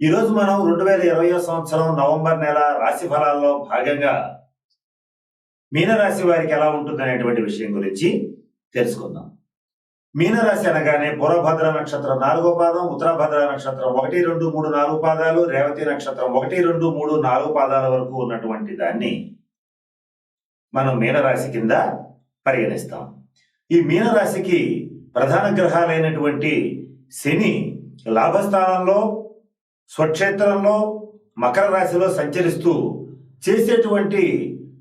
ఈరోజు మనం రెండు వేల ఇరవయో సంవత్సరం నవంబర్ నెల రాశి ఫలాల్లో భాగంగా మీనరాశి వారికి ఎలా ఉంటుందనేటువంటి విషయం గురించి తెలుసుకుందాం. మీనరాశి అనగానే పూర్వభద్ర నక్షత్రం నాలుగో పాదం ఉత్తరభద్ర నక్షత్రం ఒకటి రెండు మూడు నాలుగు పాదాలు రేవతి నక్షత్రం ఒకటి రెండు మూడు నాలుగు పాదాల వరకు ఉన్నటువంటి దాన్ని మనం మీనరాశి కింద పరిగణిస్తాం. ఈ మీనరాశికి ప్రధాన గ్రహాలైనటువంటి శని లాభస్థానంలో స్వక్షేత్రంలో మకర రాశిలో సంచరిస్తూ చేసేటువంటి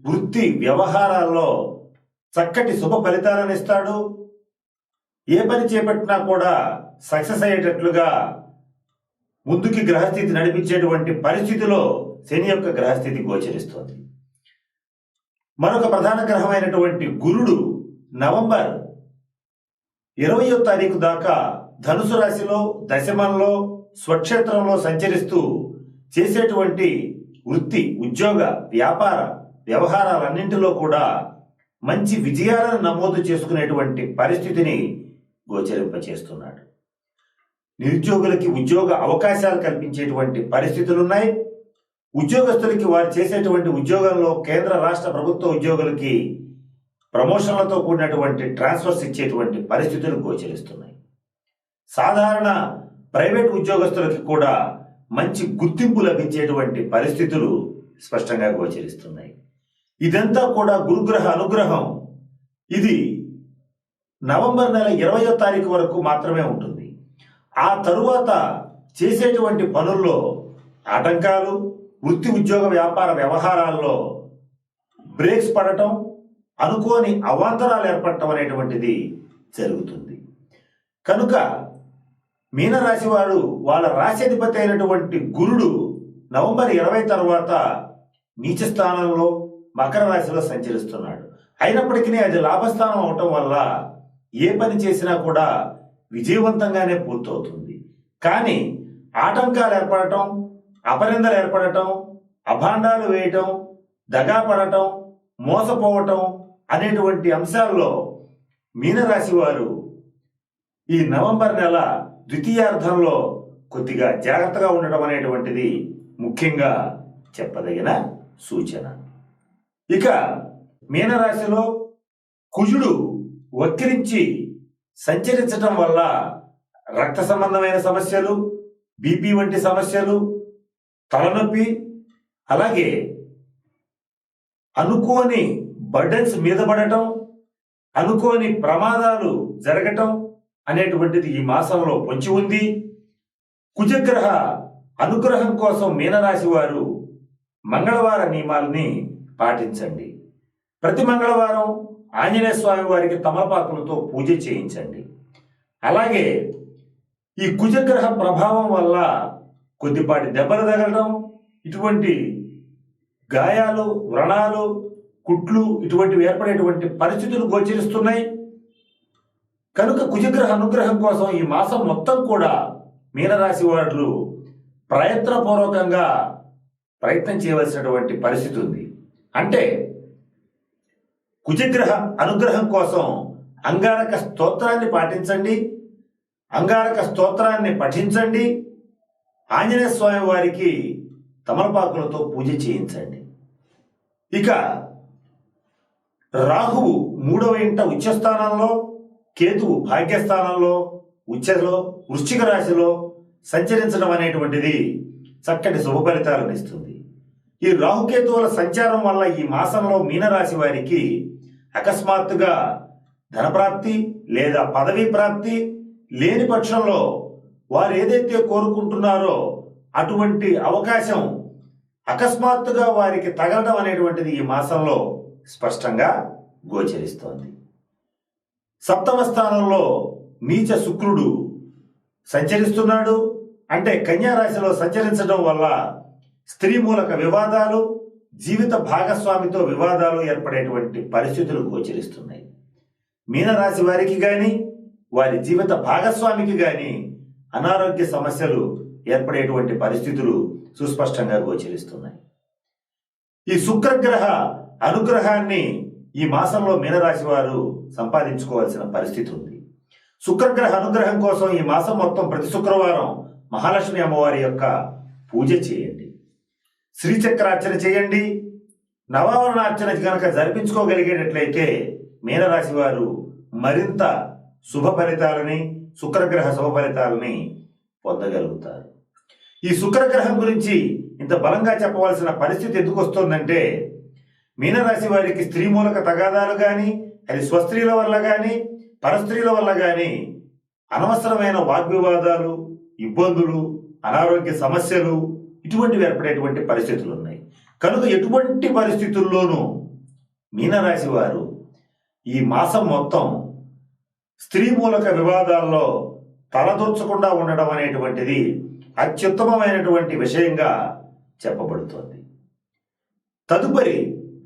వృత్తి వ్యవహారాల్లో చక్కటి శుభ ఫలితాలను ఇస్తాడు. ఏ పని చేపట్టినా కూడా సక్సెస్ అయ్యేటట్లుగా ముందుకి గ్రహస్థితి నడిపించేటువంటి పరిస్థితిలో శని యొక్క గ్రహస్థితి గోచరిస్తోంది. మరొక ప్రధాన గ్రహమైనటువంటి గురుడు నవంబర్ ఇరవయో తారీఖు దాకా ధనుసు రాశిలో దశమంలో స్వక్షేత్రంలో సంచరిస్తూ చేసేటువంటి వృత్తి ఉద్యోగ వ్యాపార వ్యవహారాలన్నింటిలో కూడా మంచి విజయాలను నమోదు చేసుకునేటువంటి పరిస్థితిని గోచరింపచేస్తున్నాడు. నిరుద్యోగులకి ఉద్యోగ అవకాశాలు కల్పించేటువంటి పరిస్థితులు ఉన్నాయి ఉద్యోగస్తులకి వారు చేసేటువంటి ఉద్యోగంలో కేంద్ర రాష్ట్ర ప్రభుత్వ ఉద్యోగులకి ప్రమోషన్లతో కూడినటువంటి ట్రాన్స్ఫర్స్ ఇచ్చేటువంటి పరిస్థితులు గోచరిస్తున్నాయి. సాధారణ ప్రైవేట్ ఉద్యోగస్తులకి కూడా మంచి గుర్తింపు లభించేటువంటి పరిస్థితులు స్పష్టంగా గోచరిస్తున్నాయి. ఇదంతా కూడా గురుగ్రహ అనుగ్రహం. ఇది నవంబర్ నెల ఇరవయో తారీఖు వరకు మాత్రమే ఉంటుంది. ఆ తరువాత చేసేటువంటి పనుల్లో ఆటంకాలు వృత్తి ఉద్యోగ వ్యాపార వ్యవహారాల్లో బ్రేక్స్ పడటం అనుకోని అవాంతరాలు ఏర్పడటం అనేటువంటిది జరుగుతుంది. కనుక మీనరాశి వారు వాళ్ళ రాశ్యాధిపతి అయినటువంటి గురుడు నవంబర్ ఇరవై తర్వాత నీచ స్థానంలో మకర రాశిలో సంచరిస్తున్నాడు. అయినప్పటికీ అది లాభస్థానం అవటం వల్ల ఏ పని చేసినా కూడా విజయవంతంగానే పూర్తవుతుంది. కానీ ఆటంకాలు ఏర్పడటం అపరిందలు ఏర్పడటం అభాండాలు వేయటం దగా పడటం మోసపోవటం అనేటువంటి అంశాల్లో మీనరాశి వారు ఈ నవంబర్ నెల ద్వితీయార్థంలో కొద్దిగా జాగ్రత్తగా ఉండటం అనేటువంటిది ముఖ్యంగా చెప్పదగిన సూచన. ఇక మీనరాశిలో కుజుడు వక్రించి సంచరించటం వల్ల రక్త సంబంధమైన సమస్యలు బీపీ వంటి సమస్యలు తలనొప్పి అలాగే అనుకోని బర్డన్స్ మీద పడటం అనుకోని ప్రమాదాలు జరగటం అనేటువంటిది ఈ మాసంలో పొంచి ఉంది. కుజగ్రహ అనుగ్రహం కోసం మీనరాశి వారు మంగళవార నియమాలని పాటించండి. ప్రతి మంగళవారం ఆంజనేయ స్వామి వారికి తమలపాకులతో పూజ చేయించండి. అలాగే ఈ కుజగ్రహ ప్రభావం వల్ల కొద్దిపాటి దెబ్బలు తగలడం ఇటువంటి గాయాలు వ్రణాలు కుట్లు ఇటువంటివి ఏర్పడేటువంటి పరిస్థితులు గోచరిస్తున్నాయి. కనుక కుజగ్రహ అనుగ్రహం కోసం ఈ మాసం మొత్తం కూడా మీనరాశి వాళ్ళు ప్రయత్నపూర్వకంగా ప్రయత్నం చేయవలసినటువంటి పరిస్థితి ఉంది. అంటే కుజగ్రహ అనుగ్రహం కోసం అంగారక స్తోత్రాన్ని పాటించండి. అంగారక స్తోత్రాన్ని పఠించండి. ఆంజనేయ స్వామి వారికి తమలపాకులతో పూజ చేయించండి. ఇక రాహువు మూడవ ఇంట ఉచ్చస్థానంలో కేతువు భాగ్యస్థానంలో ఉచ్చలో వృశ్చిక రాశిలో సంచరించడం అనేటువంటిది చక్కటి శుభ ఫలితాలను ఇస్తుంది ఈ రాహుకేతువుల సంచారం వల్ల ఈ మాసంలో మీనరాశి వారికి అకస్మాత్తుగా ధనప్రాప్తి లేదా పదవీ ప్రాప్తి లేని పక్షంలో వారు ఏదైతే కోరుకుంటున్నారో అటువంటి అవకాశం అకస్మాత్తుగా వారికి తగలడం అనేటువంటిది ఈ మాసంలో స్పష్టంగా గోచరిస్తోంది. సప్తమ స్థానంలో నీచ శుక్రుడు సంచరిస్తున్నాడు. అంటే కన్యా రాశిలో సంచరించడం వల్ల స్త్రీ మూలక వివాదాలు జీవిత భాగస్వామితో వివాదాలు ఏర్పడేటువంటి పరిస్థితులు గోచరిస్తున్నాయి. మీనరాశి వారికి కానీ వారి జీవిత భాగస్వామికి కానీ అనారోగ్య సమస్యలు ఏర్పడేటువంటి పరిస్థితులు సుస్పష్టంగా గోచరిస్తున్నాయి. ఈ శుక్రగ్రహ అనుగ్రహాన్ని ఈ మాసంలో మీనరాశి వారు సంపాదించుకోవాల్సిన పరిస్థితి ఉంది. శుక్రగ్రహ అనుగ్రహం కోసం ఈ మాసం మొత్తం ప్రతి శుక్రవారం మహాలక్ష్మి అమ్మవారి యొక్క పూజ చేయండి. శ్రీచక్రార్చన చేయండి. నవావరణార్చన కనుక జరిపించుకోగలిగేటట్లయితే మీనరాశి వారు మరింత శుభ ఫలితాలని శుక్రగ్రహ శుభ ఫలితాలని పొందగలుగుతారు. ఈ శుక్రగ్రహం గురించి ఇంత బలంగా చెప్పవలసిన పరిస్థితి ఎందుకు వస్తుందంటే మీనరాశి వారికి స్త్రీ మూలక తగాదాలు కానీ అది స్వస్త్రీల వల్ల కానీ పరస్త్రీల వల్ల కానీ అనవసరమైన వాగ్వివాదాలు ఇబ్బందులు అనారోగ్య సమస్యలు ఇటువంటివి ఏర్పడేటువంటి పరిస్థితులు ఉన్నాయి. కనుక ఎటువంటి పరిస్థితుల్లోనూ మీనరాశి వారు ఈ మాసం మొత్తం స్త్రీ మూలక వివాదాల్లో తలదూర్చకుండా ఉండడం అనేటువంటిది అత్యుత్తమమైనటువంటి విషయంగా చెప్పబడుతోంది. తదుపరి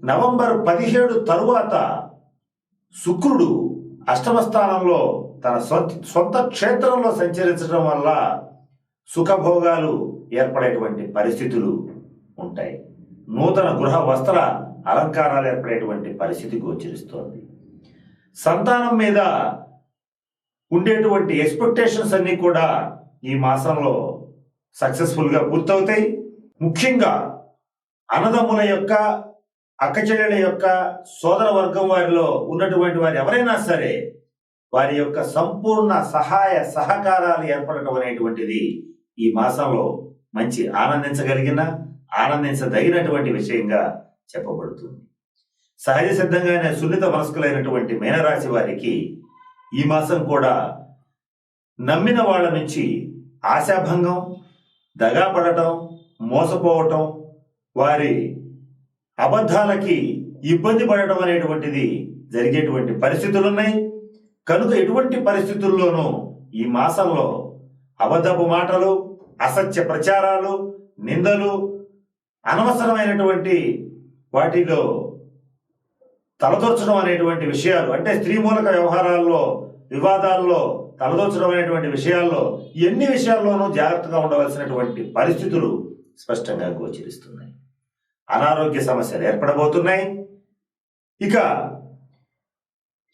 నవంబర్ పదిహేడు తరువాత శుక్రుడు అష్టమ స్థానంలో తన సొంత సొంత క్షేత్రంలో సంచరించడం వల్ల సుఖభోగాలు ఏర్పడేటువంటి పరిస్థితులు ఉంటాయి. నూతన గృహ వస్త్ర అలంకారాలు ఏర్పడేటువంటి పరిస్థితి గోచరిస్తోంది. సంతానం మీద ఉండేటువంటి ఎక్స్పెక్టేషన్స్ అన్నీ కూడా ఈ మాసంలో సక్సెస్ఫుల్గా పూర్తవుతాయి. ముఖ్యంగా అన్నదమ్ముల యొక్క అక్కచెల్లెల యొక్క సోదర వర్గం వారిలో ఉన్నటువంటి వారు ఎవరైనా సరే వారి యొక్క సంపూర్ణ సహాయ సహకారాలు ఏర్పడటం అనేటువంటిది ఈ మాసంలో మంచి ఆనందించగలిగిన ఆనందించదగినటువంటి విషయంగా చెప్పబడుతుంది. సహజ సిద్ధంగానే సున్నిత మనస్కులైనటువంటి మీనరాశి వారికి ఈ మాసం కూడా నమ్మిన వాళ్ళ నుంచి ఆశాభంగం దగాపడటం మోసపోవటం వారి అబద్ధాలకి ఇబ్బంది పడడం అనేటువంటిది జరిగేటువంటి పరిస్థితులు ఉన్నాయి కనుక ఎటువంటి పరిస్థితుల్లోనూ ఈ మాసంలో అబద్ధపు మాటలు అసత్య ప్రచారాలు నిందలు అనవసరమైనటువంటి వాటిలో తలదొర్చడం అనేటువంటి విషయాలు అంటే స్త్రీ మూలక వ్యవహారాల్లో వివాదాల్లో తలదొచ్చడం అనేటువంటి విషయాల్లో ఎన్ని విషయాల్లోనూ జాగ్రత్తగా ఉండవలసినటువంటి పరిస్థితులు స్పష్టంగా గోచరిస్తున్నాయి. అనారోగ్య సమస్యలు ఏర్పడబోతున్నాయి. ఇక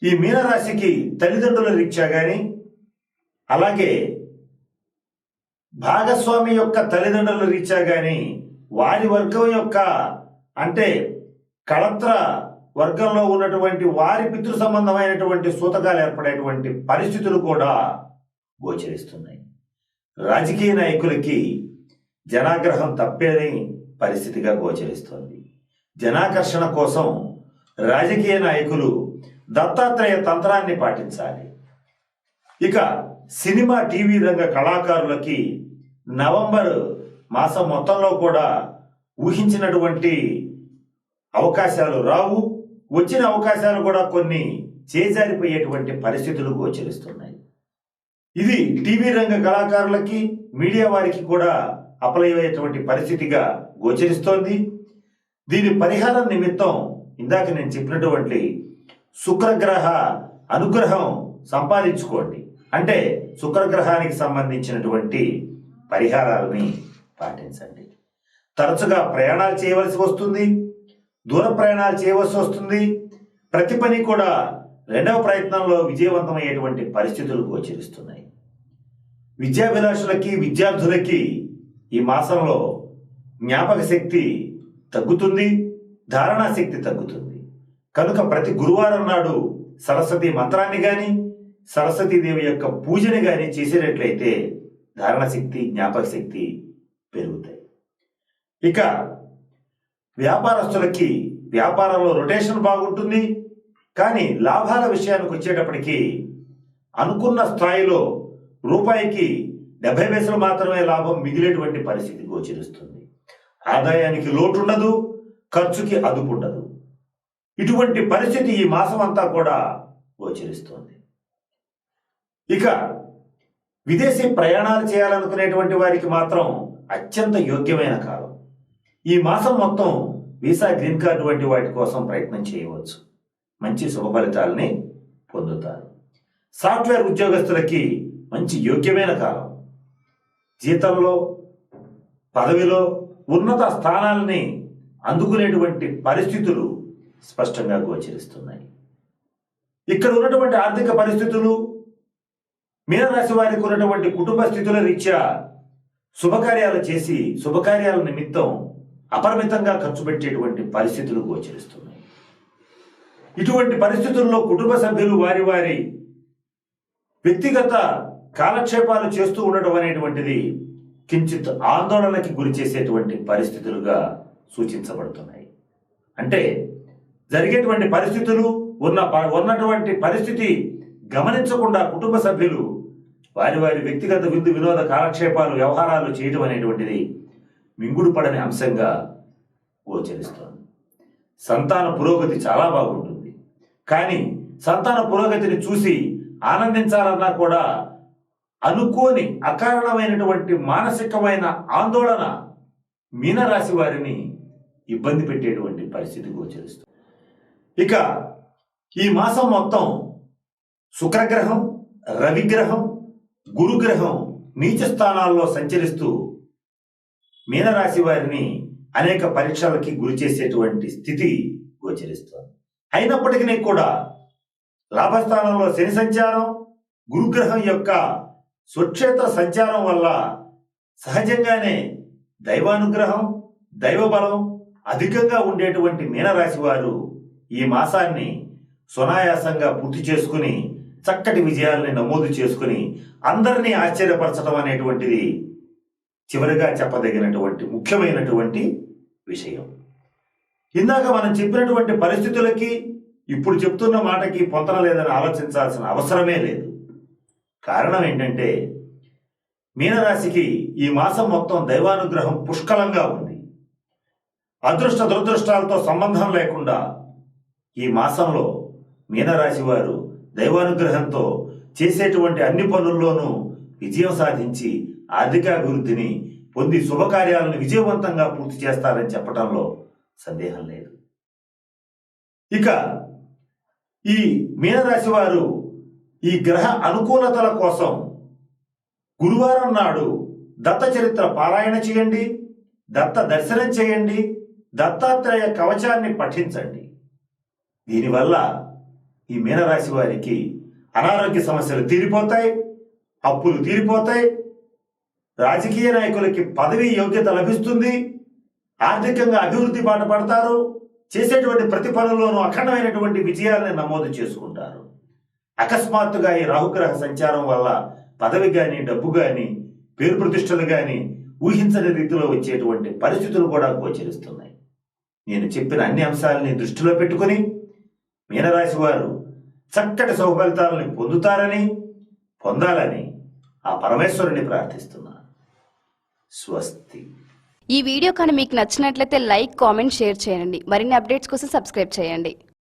ఈ మీనరాశికి తల్లిదండ్రుల రీత్యా కానీ అలాగే భాగస్వామి యొక్క తల్లిదండ్రుల రీత్యా కానీ వారి వర్గం యొక్క అంటే కళత్ర వర్గంలో ఉన్నటువంటి వారి పితృ సంబంధమైనటువంటి సూతకాలు ఏర్పడేటువంటి పరిస్థితులు కూడా గోచరిస్తున్నాయి. రాజకీయ నాయకులకి జనాగ్రహం తప్పేని పరిస్థితిగా గోచరిస్తోంది. జనాకర్షణ కోసం రాజకీయ నాయకులు దత్తాత్రేయ తంత్రాన్ని పాటించాలి. ఇక సినిమా టీవీ రంగ కళాకారులకి నవంబర్ మాసం మొత్తంలో కూడా ఊహించినటువంటి అవకాశాలు రావు. వచ్చిన అవకాశాలు కూడా కొన్ని చేజారిపోయేటువంటి పరిస్థితులు గోచరిస్తున్నాయి. ఇది టీవీ రంగ కళాకారులకి మీడియా వారికి కూడా అప్లై అయ్యేటువంటి పరిస్థితిగా గోచరిస్తోంది. దీని పరిహారం నిమిత్తం ఇందాక నేను చెప్పినటువంటి శుక్రగ్రహ అనుగ్రహం సంపాదించుకోండి. అంటే శుక్రగ్రహానికి సంబంధించినటువంటి పరిహారాలని పాటించండి. తరచుగా ప్రయాణాలు చేయవలసి వస్తుంది. దూర ప్రయాణాలు చేయవలసి వస్తుంది. ప్రతి పని కూడా రెండవ ప్రయత్నంలో విజయవంతమయ్యేటువంటి పరిస్థితులు గోచరిస్తున్నాయి. విద్యాభిలాషులకి విద్యార్థులకి ఈ మాసంలో జ్ఞాపక శక్తి తగ్గుతుంది ధారణా శక్తి తగ్గుతుంది. కనుక ప్రతి గురువారం నాడు సరస్వతి మంత్రాన్ని కానీ సరస్వతీదేవి యొక్క పూజని కానీ చేసేటట్లయితే ధారణ శక్తి జ్ఞాపక శక్తి పెరుగుతాయి. ఇక వ్యాపారస్తులకి వ్యాపారంలో రొటేషన్ బాగుంటుంది. కానీ లాభాల విషయానికి వచ్చేటప్పటికీ అనుకున్న స్థాయిలో రూపాయికి డెబ్బై పైసలు మాత్రమే లాభం మిగిలేటువంటి పరిస్థితి గోచరిస్తుంది. ఆదాయానికి లోటు ఉండదు ఖర్చుకి అదుపు ఉండదు ఇటువంటి పరిస్థితి ఈ మాసం అంతా కూడా గోచరిస్తోంది. ఇక విదేశీ ప్రయాణాలు చేయాలనుకునేటువంటి వారికి మాత్రం అత్యంత యోగ్యమైన కాలం. ఈ మాసం మొత్తం వీసా గ్రీన్ కార్డు వంటి వాటి కోసం ప్రయత్నం చేయవచ్చు. మంచి శుభ ఫలితాలని పొందుతారు. సాఫ్ట్వేర్ ఉద్యోగస్తులకి మంచి యోగ్యమైన కాలం. జీతంలో పదవిలో ఉన్నత స్థానాలని అందుకునేటువంటి పరిస్థితులు స్పష్టంగా గోచరిస్తున్నాయి. ఇక్కడ ఉన్నటువంటి ఆర్థిక పరిస్థితులు మీనరాశి వారికి ఉన్నటువంటి కుటుంబ స్థితుల రీత్యా శుభకార్యాలు చేసి శుభకార్యాల నిమిత్తం అపరిమితంగా ఖర్చు పెట్టేటువంటి పరిస్థితులు గోచరిస్తున్నాయి. ఇటువంటి పరిస్థితుల్లో కుటుంబ సభ్యులు వారి వారి వ్యక్తిగత కాలక్షేపాలు చేస్తూ ఉండడం అనేటువంటిది కించిత్ ఆందోళనకి గురి చేసేటువంటి పరిస్థితులుగా సూచించబడుతున్నాయి. అంటే జరిగేటువంటి పరిస్థితులు ఉన్న ప- ఉన్నటువంటి పరిస్థితి గమనించకుండా కుటుంబ సభ్యులు వారి వారి వ్యక్తిగత విందు వినోద కాలక్షేపాలు వ్యవహారాలు చేయడం అనేటువంటిది మింగుడు పడని అంశంగా గోచరిస్తోంది. సంతాన పురోగతి చాలా బాగుంటుంది. కానీ సంతాన పురోగతిని చూసి ఆనందించాలన్నా కూడా అనుకోని అకారణమైనటువంటి మానసికమైన ఆందోళన మీనరాశి వారిని ఇబ్బంది పెట్టేటువంటి పరిస్థితి గోచరిస్తుంది. ఇక ఈ మాసం మొత్తం శుక్రగ్రహం రవిగ్రహం గురుగ్రహం నీచ స్థానాల్లో సంచరిస్తూ మీనరాశి వారిని అనేక పరీక్షలకి గురి చేసేటువంటి స్థితి గోచరిస్తుంది. అయినప్పటికీ కూడా లాభస్థానంలో శని సంచారం గురుగ్రహం యొక్క స్వక్షేత్ర సంచారం వల్ల సహజంగానే దైవానుగ్రహం దైవబలం అధికంగా ఉండేటువంటి మీనరాశి వారు ఈ మాసాన్ని సునాయాసంగా పూర్తి చేసుకుని చక్కటి విజయాల్ని నమోదు చేసుకుని అందరినీ ఆశ్చర్యపరచడం అనేటువంటిది చివరిగా చెప్పదగినటువంటి ముఖ్యమైనటువంటి విషయం. ఇందాక మనం చెప్పినటువంటి పరిస్థితులకి ఇప్పుడు చెప్తున్న మాటకి పొంతన లేదని ఆలోచించాల్సిన అవసరమే లేదు. కారణం ఏంటంటే మీనరాశికి ఈ మాసం మొత్తం దైవానుగ్రహం పుష్కలంగా ఉంది. అదృష్ట దురదృష్టాలతో సంబంధం లేకుండా ఈ మాసంలో మీనరాశి వారు దైవానుగ్రహంతో చేసేటువంటి అన్ని పనుల్లోనూ విజయం సాధించి ఆర్థికాభివృద్ధిని పొంది శుభకార్యాలను విజయవంతంగా పూర్తి చేస్తారని చెప్పడంలో సందేహం లేదు. ఇక ఈ మీనరాశి వారు ఈ గ్రహ అనుకూలతల కోసం గురువారం నాడు దత్త చరిత్ర పారాయణ చేయండి దత్త దర్శనం చేయండి దత్తాత్రేయ కవచాన్ని పఠించండి. దీనివల్ల ఈ మీనరాశి వారికి అనారోగ్య సమస్యలు తీరిపోతాయి అప్పులు తీరిపోతాయి రాజకీయ నాయకులకి పదవి యోగ్యత లభిస్తుంది ఆర్థికంగా అభివృద్ధి బాట పడతారు చేసేటువంటి ప్రతి పనుల్లోనూ అఖండమైనటువంటి విజయాలను నమోదు చేసుకుంటారు. అకస్మాత్తుగా ఈ రాహుగ్రహ సంచారం వల్ల పదవి కానీ డబ్బు కానీ పేరు ప్రతిష్టలు కానీ ఊహించని రీతిలో వచ్చేటువంటి పరిస్థితులు కూడా గోచరిస్తున్నాయి. నేను చెప్పిన అన్ని అంశాలని దృష్టిలో పెట్టుకుని మీనరాశి వారు చక్కటి సౌఫలితాలని పొందుతారని పొందాలని ఆ పరమేశ్వరుని ప్రార్థిస్తున్నాను స్వస్తి. ఈ వీడియో కానీ మీకు నచ్చినట్లయితే లైక్ కామెంట్ షేర్ చేయండి. మరిన్ని అప్డేట్స్ కోసం సబ్స్క్రైబ్ చేయండి.